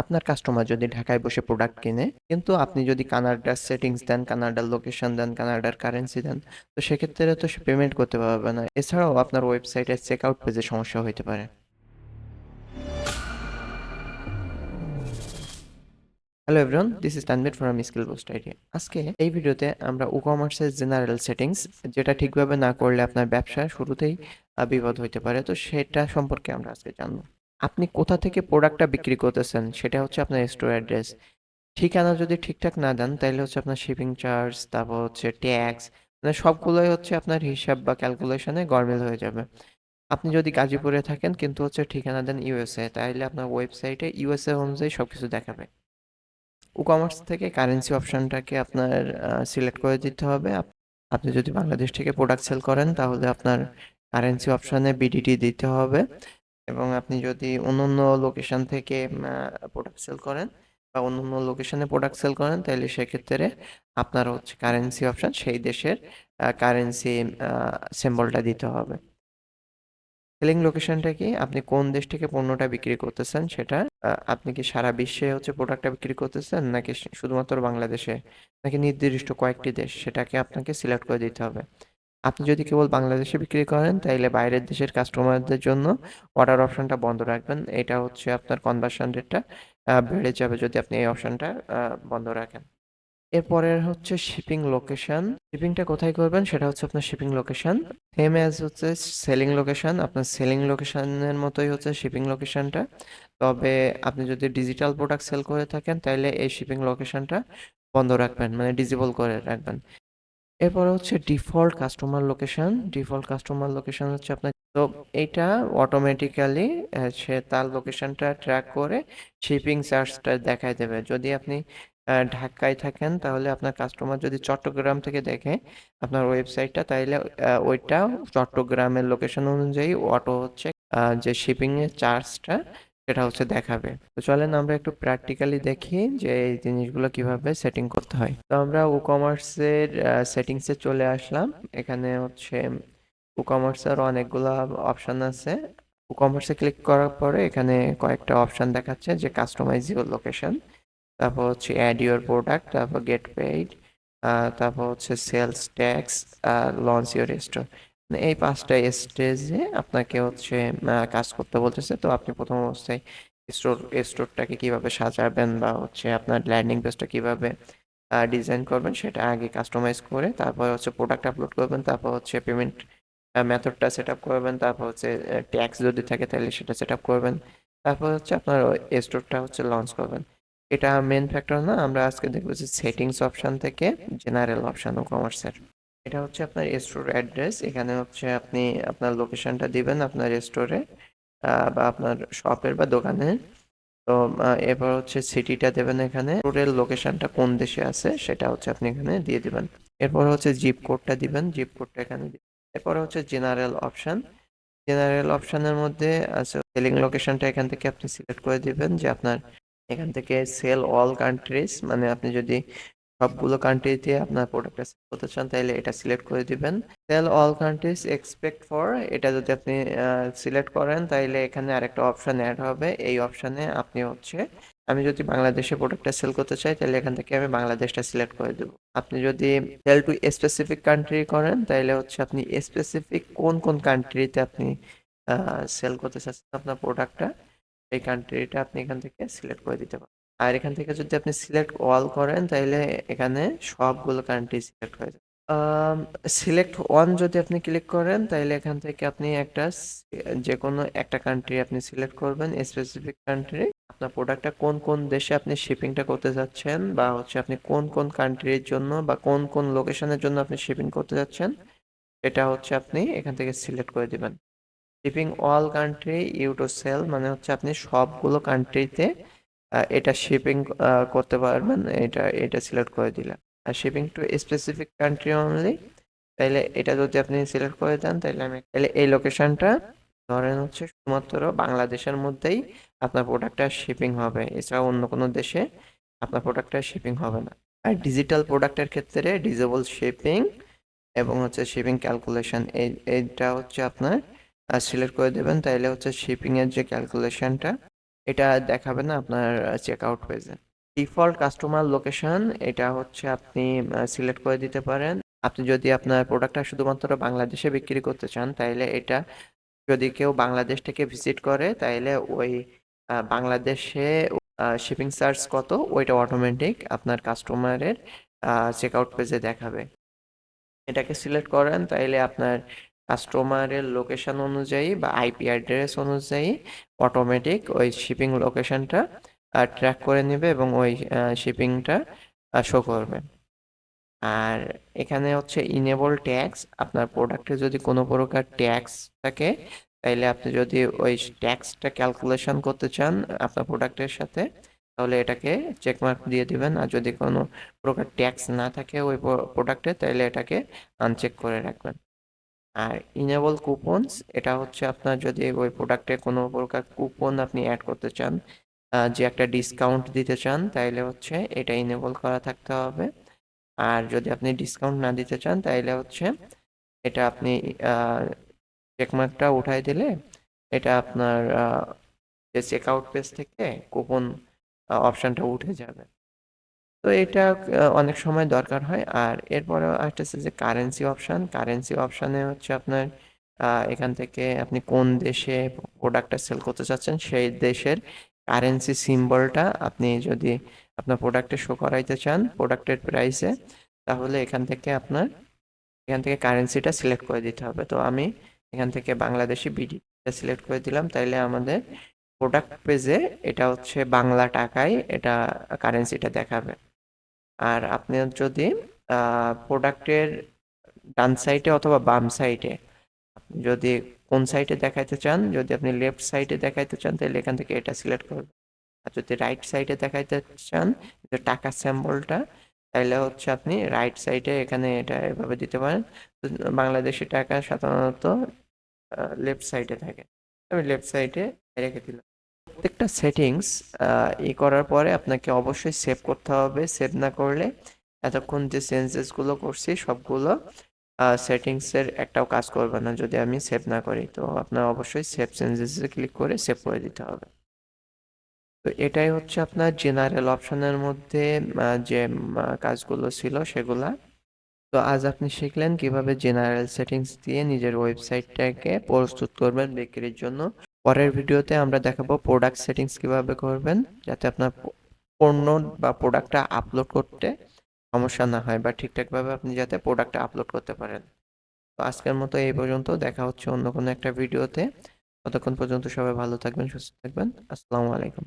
আপনার কাস্টমার যদি ঢাকায় বসে প্রোডাক্ট কিনে, কিন্তু আপনি যদি কানাডার সেটিংস দেন কানাডার লোকেশন দেন কানাডার কারেন্সি দেন, তো সেক্ষেত্রে তো সে পেমেন্ট করতে পারবে না। এছাড়াও আপনার ওয়েবসাইটের চেক আউট পেজে সমস্যা হতে পারে। Hello everyone this is Tanvir from skill boost idea আজকে এই ভিডিওতে আমরা ই কমার্সের জেনারেল সেটিংস যেটা ঠিকভাবে না করলে আপনার ব্যবসা শুরুতেই বিপদ হতে পারে। তো সেটা সম্পর্কে আমরা আজকে জানব। আপনি কোথা থেকে প্রোডাক্টটা বিক্রি করতেছেন? সেটা হচ্ছে আপনার স্টোর অ্যাড্রেস ঠিকানা যদি ঠিকঠাক না দেন তাহলে হচ্ছে আপনার শিপিং চার্জ তারপর হচ্ছে ট্যাক্স মানে সবগুলোই হচ্ছে আপনার হিসাব বা ক্যালকুলেশনে গরমিল হয়ে যাবে। আপনি যদি গাজীপুরে থাকেন, কিন্তু হচ্ছে ঠিকানা দেন ইউএসএ তাহলে আপনার ওয়েবসাইটে ইউএসএ অনুযায়ী সব কিছু দেখাবে। ই কমার্স থেকে কারেন্সি অপশনটাকে আপনার সিলেক্ট করে দিতে হবে। আপনি যদি বাংলাদেশ থেকে প্রোডাক্ট সেল করেন, তাহলে আপনার কারেন্সি অপশানে বিডিটি দিতে হবে। এবং আপনি যদি অন্য অন্য লোকেশন থেকে প্রোডাক্ট সেল করেন বা অন্য অন্য লোকেশনে প্রোডাক্ট সেল করেন তাহলে সেক্ষেত্রে আপনার হচ্ছে কারেন্সি অপশন সেই দেশের কারেন্সি সিম্বলটা দিতে হবে। সেলিং লোকেশনটা কি? আপনি কোন দেশ থেকে পণ্যটা বিক্রি করতেছেন সেটা আপনি কি সারা বিশ্বে হচ্ছে প্রোডাক্টটা বিক্রি করতেছেন নাকি শুধুমাত্র বাংলাদেশে? নাকি নির্দিষ্ট কয়েকটি দেশ সেটাকে আপনাকে সিলেক্ট করে দিতে হবে। আপনি যদি কেবল বাংলাদেশে বিক্রি করেন তাহলে বাইরের দেশের কাস্টমারদের জন্য অর্ডার অপশনটা বন্ধ রাখবেন। এটা হচ্ছে আপনার কনভার্সন রেটটা বেড়ে যাবে যদি আপনি এই অপশনটা বন্ধ রাখেন। এরপরের হচ্ছে শিপিং লোকেশন শিপিংটা কোথায় করবেন? সেটা হচ্ছে আপনার শিপিং লোকেশন সেম অ্যাজ হচ্ছে সেলিং লোকেশন আপনার সেলিং লোকেশনের মতোই হচ্ছে শিপিং লোকেশনটা তবে আপনি যদি ডিজিটাল প্রোডাক্ট সেল করে থাকেন তাহলে এই শিপিং লোকেশনটা বন্ধ রাখবেন মানে ডিজেবল করে রাখবেন। এরপরে হচ্ছে default customer location default customer location হচ্ছে আপনার, তো এইটা অটোমেটিক্যালি সে তার লোকেশনটা ট্র্যাক করে শিপিং চার্জটা দেখায় দেবে। যদি আপনি ঢাকায় থাকেন, তাহলে আপনার কাস্টমার যদি চট্টগ্রাম থেকে দেখে আপনার ওয়েবসাইটটা তাইলে ওইটা চট্টগ্রামের লোকেশন অনুযায়ী অটো হচ্ছে যে শিপিংয়ের চার্জটা সেটা হচ্ছে দেখাবে। তো চলেন আমরা একটু প্র্যাকটিক্যালি দেখি যে এই জিনিসগুলো কীভাবে সেটিং করতে হয়। তো আমরা ই কমার্সের সেটিংসে চলে আসলাম। এখানে হচ্ছে ই কমার্সের অনেকগুলো অপশান আছে। ই কমার্সে ক্লিক করার পরে এখানে কয়েকটা অপশন দেখাচ্ছে যে কাস্টমাইজ ইউর লোকেশন তারপর হচ্ছে অ্যাড ইউর প্রোডাক্ট তারপর গেট পেইড তারপর হচ্ছে sales tax launch your store এই পাঁচটা স্টেজে আপনাকে হচ্ছে কাজ করতে বলতেছে। তো আপনি প্রথম অবস্থায় স্টোর, স্টোরটাকে কীভাবে সাজাবেন বা হচ্ছে আপনার ল্যান্ডিং পেজটা কীভাবে ডিজাইন করবেন সেটা আগে কাস্টমাইজ করে তারপর হচ্ছে প্রোডাক্ট আপলোড করবেন, তারপর হচ্ছে পেমেন্ট মেথডটা সেট আপ করবেন, তারপর হচ্ছে ট্যাক্স যদি থাকে তাহলে সেটা সেট আপ করবেন, তারপর হচ্ছে আপনার স্টোরটা হচ্ছে লঞ্চ করবেন। এটা মেন ফ্যাক্টর না, আমরা আজকে দেখব যে সেটিংস অপশন থেকে জেনারেল অপশন ও কমার্সের এটা হচ্ছে আপনার স্টোর অ্যাড্রেস এখানে হচ্ছে আপনি আপনার লোকেশনটা দিবেন আপনার স্টোরে বা আপনার শপের বা দোকানে তো এরপর হচ্ছে সিটিটা দেবেন এখানে স্টোরের লোকেশনটা কোন দেশে আছে সেটা হচ্ছে আপনি এখানে দিয়ে দিবেন। এরপর হচ্ছে জিপ কোডটা দিবেন জিপ কোডটা এখানে এরপর হচ্ছে জেনারেল অপশান জেনারেল অপশানের মধ্যে আছে সেলিং লোকেশনটা এখান থেকে আপনি সিলেক্ট করে দিবেন যে আপনার এখান থেকে সেল অল কান্ট্রিজ মানে আপনি যদি সবগুলো কান্ট্রিতে আপনার প্রোডাক্টটা সেল করতে চান তাহলে এটা সিলেক্ট করে দিবেন। Sell all countries except for এটা যদি আপনি সিলেক্ট করেন তাহলে এখানে আরেকটা অপশান অ্যাড হবে। এই অপশানে আপনি হচ্ছে, আমি যদি বাংলাদেশে প্রোডাক্টটা সেল করতে চাই তাহলে এখান থেকে আমি বাংলাদেশটা সিলেক্ট করে দেবো। আপনি যদি সেল টু স্পেসিফিক কান্ট্রি করেন তাহলে হচ্ছে আপনি স্পেসিফিক কোন কোন কান্ট্রিতে আপনি সেল করতে চাচ্ছেন আপনার প্রোডাক্টটা এই কান্ট্রিটা আপনি এখান থেকে সিলেক্ট করে দিতে পারেন। আর এখান থেকে যদি আপনি সিলেক্ট অল করেন তাহলে এখানে সবগুলো কান্ট্রি সিলেক্ট হয়ে যাবে। সিলেক্ট ওয়ান যদি আপনি ক্লিক করেন তাহলে এখান থেকে আপনি একটা যে কোনো একটা কান্ট্রি আপনি সিলেক্ট করবেন স্পেসিফিক কান্ট্রি আপনার প্রোডাক্টটা কোন কোন দেশে আপনি শিপিংটা করতে যাচ্ছেন, বা হচ্ছে আপনি কোন কোন কান্ট্রির জন্য, বা কোন কোন লোকেশনের জন্য আপনি শিপিং করতে যাচ্ছেন, এটা হচ্ছে আপনি এখান থেকে সিলেক্ট করে দিবেন। Shipping all country you to sell মানে হচ্ছে আপনি সবগুলো কান্ট্রিতে এটা শিপিং করতে পারবেন। এটা এটা সিলেক্ট করে দিলেন। আর shipping to specific country only তাইলে এটা যদি আপনি সিলেক্ট করে দেন তাহলে আমি তাহলে এই লোকেশনটা ধরেন হচ্ছে শুধুমাত্র বাংলাদেশের মধ্যেই আপনার প্রোডাক্টটা শিপিং হবে। এছাড়া অন্য কোনো দেশে আপনার প্রোডাক্টটা শিপিং হবে না। আর ডিজিটাল প্রোডাক্টের ক্ষেত্রে ডিজেবল শিপিং এবং হচ্ছে শিপিং ক্যালকুলেশন এই, এইটা হচ্ছে আপনার সিলেক্ট করে দেবেন। তাইলে হচ্ছে শিপিংয়ের যে ক্যালকুলেশনটা এটা দেখাবে না, আপনার চেক আউট পেজে ডিফল্ট কাস্টমার লোকেশন এটা হচ্ছে আপনি সিলেক্ট করে দিতে পারেন। আপনি যদি আপনার প্রোডাক্টটা শুধুমাত্র বাংলাদেশে বিক্রি করতে চান তাহলে এটা যদি কেউ বাংলাদেশ থেকে ভিজিট করে তাহলে ওই বাংলাদেশে শিপিং চার্জ কত, ওইটা অটোমেটিক আপনার কাস্টমারের চেক আউট পেজে দেখাবে। এটাকে সিলেক্ট করেন, তাইলে আপনার কাস্টমারের লোকেশন অনুযায়ী বা আইপি অ্যাড্রেস অনুযায়ী অটোমেটিক ওই শিপিং লোকেশনটা ট্র্যাক করে নেবে এবং ওই শিপিংটা শো করবে। আর এখানে হচ্ছে ইনেবল ট্যাক্স আপনার প্রোডাক্টে যদি কোনো প্রকার ট্যাক্স থাকে, তাইলে আপনি যদি ওই ট্যাক্সটা ক্যালকুলেশন করতে চান আপনার প্রোডাক্টের সাথে, তাহলে এটাকে চেকমার্ক দিয়ে দিবেন। আর যদি কোনো প্রকার ট্যাক্স না থাকে ওই প্রোডাক্টে তাহলে এটাকে আনচেক করে রাখবেন। আর ইনেবল কুপনস এটা হচ্ছে আপনার যদি ওই প্রোডাক্টে কোনো প্রকার কুপন আপনি অ্যাড করতে চান যে একটা ডিসকাউন্ট দিতে চান, তাইলে হচ্ছে এটা ইনেবল করা থাকতে হবে। আর যদি আপনি ডিসকাউন্ট না দিতে চান, তাইলে হচ্ছে এটা আপনি চেকমার্কটা উঠাই দিলে এটা আপনার যে চেকআউট পেজ থেকে কুপন অপশানটা উঠে যাবে। তো এটা অনেক সময় দরকার হয়। আর এরপরে আসতেছে যে কারেন্সি অপশান কারেন্সি অপশানে হচ্ছে আপনার এখান থেকে আপনি কোন দেশে প্রোডাক্টটা সেল করতে চাচ্ছেন, সেই দেশের কারেন্সি সিম্বলটা আপনি যদি আপনার প্রোডাক্টে শো করাইতে চান প্রোডাক্টের প্রাইসে তাহলে এখান থেকে আপনার, এখান থেকে কারেন্সিটা সিলেক্ট করে দিতে হবে। তো আমি এখান থেকে বাংলাদেশি বিডিটা সিলেক্ট করে দিলাম। তাইলে আমাদের প্রোডাক্ট পেজে এটা হচ্ছে বাংলা টাকায় এটা কারেন্সিটা দেখাবে। আর আপনি যদি প্রোডাক্টের ডান সাইডে অথবা বাম সাইডে যদি কোন সাইডে দেখাইতে চান, যদি আপনি লেফট সাইডে দেখাইতে চান, তাহলে এখান থেকে এটা সিলেক্ট করবেন। আর যদি রাইট সাইডে দেখাইতে চান টাকা স্যাম্বলটা তাহলে হচ্ছে আপনি রাইট সাইডে এখানে এটা এভাবে দিতে পারেন। তো বাংলাদেশি টাকা সাধারণত লেফট সাইডে থাকে। আমি লেফট সাইডে রেখে দিলাম। প্রত্যেকটা সেটিংস ই করার পরে আপনাকে অবশ্যই সেভ করতে হবে। সেভ না করলে এতক্ষণ যে চেঞ্জেসগুলো করছি, সবগুলো সেটিংসের একটাও কাজ করবে না যদি আমি সেভ না করি। তো আপনার অবশ্যই সেভ চেঞ্জেসে ক্লিক করে সেভ করে দিতে হবে। তো এটাই হচ্ছে আপনার জেনারেল অপশনের মধ্যে যে কাজগুলো ছিল সেগুলা। তো আজ আপনি শিখলেন কীভাবে জেনারেল সেটিংস দিয়ে নিজের ওয়েবসাইটটাকে প্রস্তুত করবেন বিক্রির জন্য। পরের ভিডিওতে আমরা দেখাবো প্রোডাক্ট সেটিংস কীভাবে করবেন, যাতে আপনার পণ্য বা প্রোডাক্টটা আপলোড করতে সমস্যা না হয় বা ঠিকঠাকভাবে আপনি যাতে প্রোডাক্টটা আপলোড করতে পারেন। তো আজকের মতো এই পর্যন্ত, দেখা হচ্ছে অন্য কোনো একটা ভিডিওতে। ততক্ষণ পর্যন্ত সবাই ভালো থাকবেন, সুস্থ থাকবেন। আসসালামু আলাইকুম।